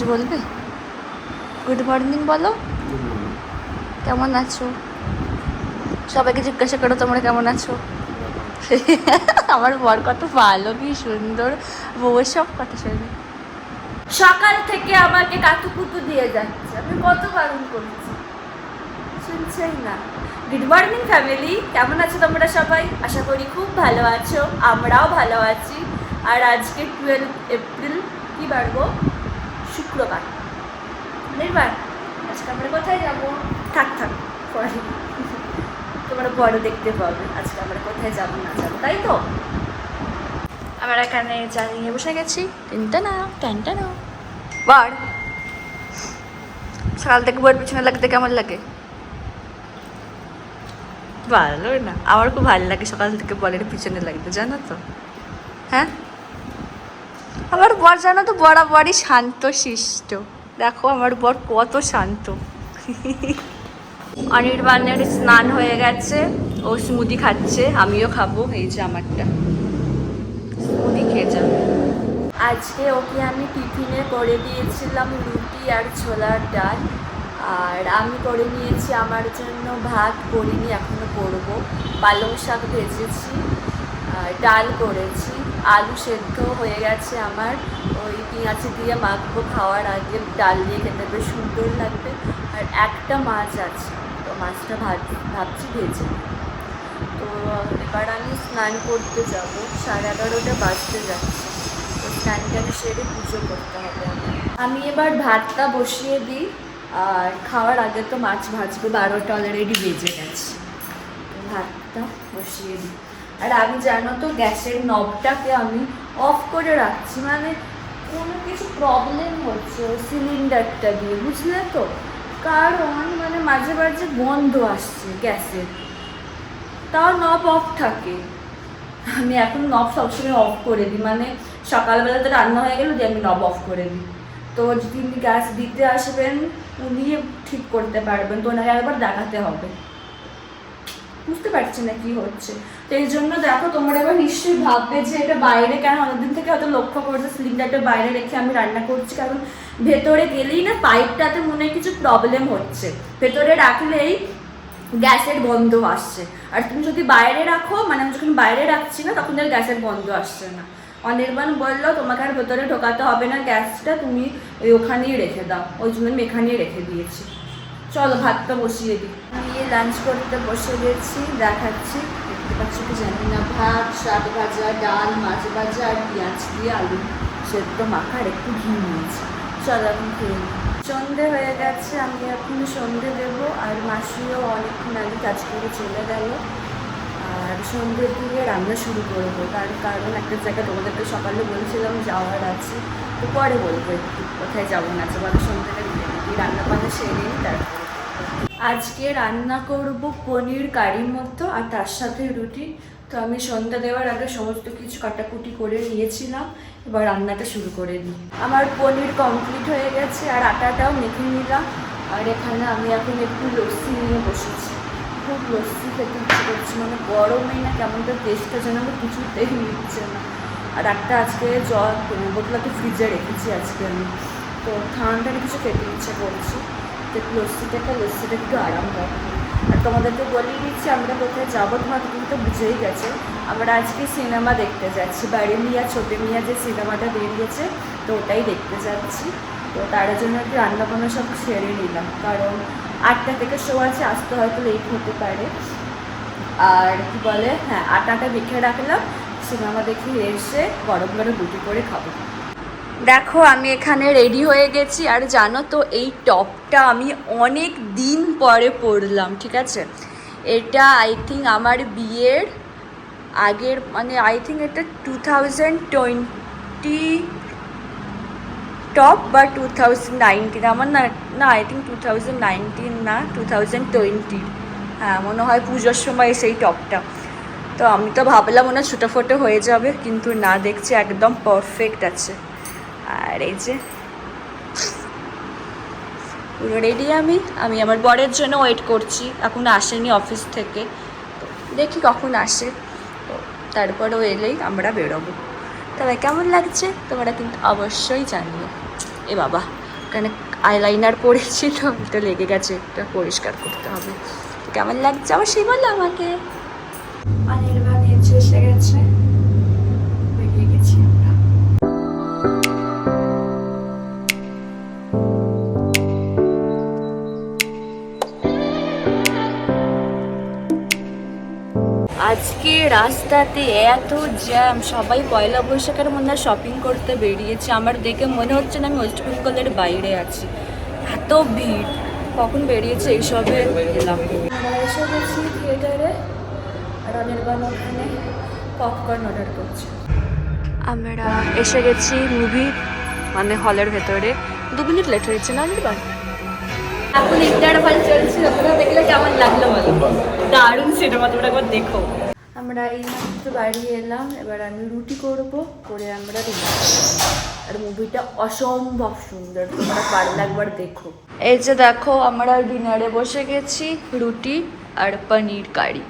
কিছু বলবে? Good morning বলো। কেমন আছো? সবাইকে জিজ্ঞাসা করো তোমরা কেমন আছো? আমার বর কত ভালো কি সুন্দর। বউয়ের সব কথা শুনে। সকাল থেকে আমাকে কাতুকুতু দিয়ে যাচ্ছে। আমি কত বারণ করেছি। শুনছেই না। গুড মর্নিং ফ্যামিলি কেমন আছো তোমরা সবাই? আশা করি খুব ভালো আছো। আমরাও ভালো আছি। আর আজকে টুয়েলভ এপ্রিল কি বাড়বো শুক্রবার। নির্বার আজকে আমরা কোথায় যাব? থাক থাক, পরে। তোমরা বড় দেখতে পাবে আজকে আমরা কোথায় যাব না যাব, তাই তো? আমরা এখানে চালিয়ে বসে গেছি। তিনটা না টেনটা না বার সকাল থেকে বইয়ের পিছনে লাগতে কেমন লাগে? ভালো না। আমার খুব ভালো লাগে সকাল থেকে বলের পিছনে লাগতে, জানো তো? হ্যাঁ? আমার বর জানো তো বরাবরই শান্ত, শিষ্ট। দেখো আমার বর কত শান্ত। অনির্বাণের স্নান হয়ে গেছে, ও স্মুদি খাচ্ছে, আমিও খাব, এই যে আমারটা। স্মুদি খেয়ে যাবে। আজকে ওকে আমি টিফিনে করে দিয়েছিলাম রুটি আর ছোলার ডাল। আর আমি করে নিয়েছি আমার জন্য ভাত করিনি এখনও করব। পালং শাক ভেজেছি ডাল করেছি। আলু সেদ্ধ হয়ে গেছে আমার। ওই পেঁয়াজ দিয়ে মাখবো খাওয়ার আগে, ডাল দিয়ে খেতে বেশ সুন্দর লাগবে। আর একটা মাছ আছে, তো মাছটা ভাব ভাবছি ভেজে তো এবার আমি স্নান করতে যাব, সাড়ে এগারোটা বাজতে যাচ্ছে। তো স্নান টান সেরে পুজো করতে হবে আমি এবার ভাতটা বসিয়ে দিই, আর খাওয়ার আগে তো মাছ ভাজবো, বারোটা অলরেডি বেজে গেছে। ভাতটা বসিয়ে দিই। আর আমি জানো তো, গ্যাসের নবটাকে আমি অফ করে রাখছি মানে কোনো কিছু প্রবলেম হচ্ছে সিলিন্ডারটা দিয়ে, বুঝলে তো? কারণ মানে মাঝে মাঝে বন্ধ আসছে গ্যাসের। তাও নব অফ থাকে। আমি এখন নব সবসময় অফ করে দিই মানে সকালবেলা তো রান্না হয়ে গেল, দিয়ে আমি নব অফ করে দিই। তো যদি গ্যাস দিতে আসবেন, উনি ঠিক করতে পারবেন, তো ওনাকে একবার দেখাতে হবে। বুঝতে পারছি না কি হচ্ছে। তো এই জন্য দেখো, তোমরা এবার নিশ্চয়ই ভাববে যে এটা বাইরে কেন? অনেকদিন থেকে হয়তো লক্ষ্য করছে সিলিন্ডারটা বাইরে রেখে আমি রান্না করছি, কারণ ভেতরে গেলেই না পাইপটাতে মনে হয় কিছু প্রবলেম হচ্ছে। ভেতরে রাখলেই গ্যাসের বন্ধ আসছে। আর তুমি যদি বাইরে রাখো মানে আমি যখন বাইরে রাখছি না, তখন আর গ্যাসের বন্ধ আসছে না। অনির্বাণ বলল, তোমাকে আর ভেতরে ঢোকাতে হবে না, গ্যাসটা তুমি ওখানেই রেখে দাও। ওই জন্য আমি এখানেই রেখে দিয়েছি। চলো, ভাতটা বসিয়ে দিই। আমি লাঞ্চ করতে বসে গেছি, দেখাচ্ছি। দেখতে পাচ্ছ কি জানি না, ভাত, শাক ভাজা, ডাল, মাছ ভাজা, আর পেঁয়াজ দিয়ে আলু সেদ্ধ মাখা, আর একটু ঘি নিয়েছি। চলো, এখন খেয়ে নিই সন্ধে হয়ে গেছে, আমি এখন সন্ধে দেবো, আর মাসিও অনেকক্ষণ আগে কাজ করে চলে গেল। আর সন্ধ্যের দিকে রান্না শুরু করব, তার কারণ একটা জায়গায় তোমাদেরকে সকালে বলছিলাম যাওয়ার আছে, তো পরে বলব একটু, কোথায় যাব না যাব, আমি সন্ধ্যেটা রান্না বান্না সেরে নিই তারপর আজকে রান্না করব পনির, কারির মতো আর তার সাথে রুটি। তো আমি সন্ধ্যা দেওয়ার আগে সমস্ত কিছু কাটাকুটি করে নিয়েছিলাম। এবার রান্নাটা শুরু করে দিই। আমার পনির কমপ্লিট হয়ে গেছে আর আটাটাও মেখে নিলাম। আর এখানে আমি এখন একটু লস্যি নিয়ে বসেছি। খুব লস্যি খেতে ইচ্ছে করছে মানে গরমে না কেমন তো টেস্টটা যেন আমার কিছুতেই নিচ্ছে না। আর একটা আজকে জল বোতলাতে ফ্রিজে রেখেছি আজকে আমি। তো ঠান্ডার কিছু খেতে ইচ্ছে করছে। তো লস্যিটাকে লস্যিটা একটু আরাম দেয় আর তোমাদেরকে বলেই দিচ্ছি, আমরা কোথায় যাব তোমাদের কিন্তু বুঝেই গেছে। আমরা আজকে সিনেমা দেখতে যাচ্ছি। বাড়ি মিয়া, ছোটে মিয়া যে সিনেমাটা বেরিয়েছে, তো ওটাই দেখতে যাচ্ছি। তো তার জন্য একটু রান্নাবান্না সব সেরে নিলাম। কারণ আটটা থেকে শো আছে আসতে হয়তো লেট হতে পারে। আর কি বলে? হ্যাঁ আটাটা মেখে রাখলাম। সিনেমা দেখে এসে গরম গরম রুটি করে খাব। দেখো, আমি এখানে রেডি হয়ে গেছি। আর জানো তো, এই টপটা আমি অনেক দিন পরে পরলাম, ঠিক আছে? এটা আই থিঙ্ক আমার বিয়ের আগের মানে আই থিঙ্ক এটা টু থাউজেন্ড টোয়েন্টি টপ বা টু থাউজেন্ড নাইনটিন আমার না না I think two thousand nineteen না টু থাউজেন্ড টোয়েন্টি হ্যাঁ মনে হয় পুজোর সময় সেই টপটা। তো আমি তো ভাবলাম হয় ছোটো ফোটো হয়ে যাবে, কিন্তু না, দেখছি একদম পারফেক্ট আছে। আর এই যে পুরো রেডি আমি? আমি আমার বরের জন্য ওয়েট করছি। এখন আসেনি অফিস থেকে। তো দেখি কখন আসে। তো এলেই আমরা বেরোবো। তবে কেমন লাগছে? তোমরা কিন্তু অবশ্যই জানিও। এ বাবা এখানে আইলাইনার পরেছিল এটা লেগে গেছে, এটা পরিষ্কার করতে হবে। কেমন লাগছে? আবার সেই বলল আমাকে ভাত হেঁচে এসে গেছে। আজকে রাস্তাতে এত জ্যাম, সবাই পয়লা বৈশাখের মধ্যে শপিং করতে বেরিয়েছে। আমার দেখে মনে হচ্ছে না আমি ওয়েস্ট বেঙ্গলের বাইরে আছি। এত ভিড়। কখন বেরিয়েছে এইসবে আমরা এসে গেছি থিয়েটারে আর ওখানে পপকর্ন অর্ডার করছে আমরা এসে গেছি মুভি মানে হলের ভেতরে। দু মিনিট লেট হয়েছে না অনির্বাণ এখন ইন্টারভাল চলছে তোমরা দেখলে কেমন লাগল বলো? দারুণ সিনেমা তোমরা একবার দেখো। আমরা এই মাত্র বাড়ি এলাম এবার আমি রুটি করব করে আমরা ডিনার আর মুভিটা অসম্ভব সুন্দর তোমরা পারলে একবার দেখো। এই যে দেখো আমরা ডিনারে বসে গেছি রুটি আর পনির কারি।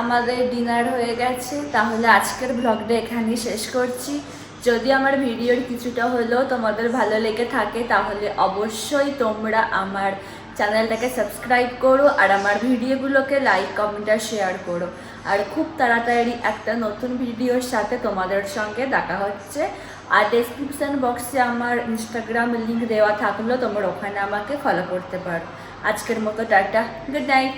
আমাদের ডিনার হয়ে গেছে তাহলে আজকের ব্লগটা এখানেই শেষ করছি। যদি আমার ভিডিওর কিছুটা হলেও তোমাদের ভালো লেগে থাকে, তাহলে অবশ্যই তোমরা আমার চ্যানেলটাকে সাবস্ক্রাইব করো আর আমার ভিডিওগুলোকে লাইক, কমেন্ট আর শেয়ার করো। আর খুব তাড়াতাড়ি একটা নতুন ভিডিওর সাথে তোমাদের সঙ্গে দেখা হচ্ছে। আর ডেসক্রিপশান বক্সে আমার ইনস্টাগ্রাম লিঙ্ক দেওয়া থাকলেও তোমরা ওখানে আমাকে ফলো করতে পারো। আজকের মতো টাটা গুড নাইট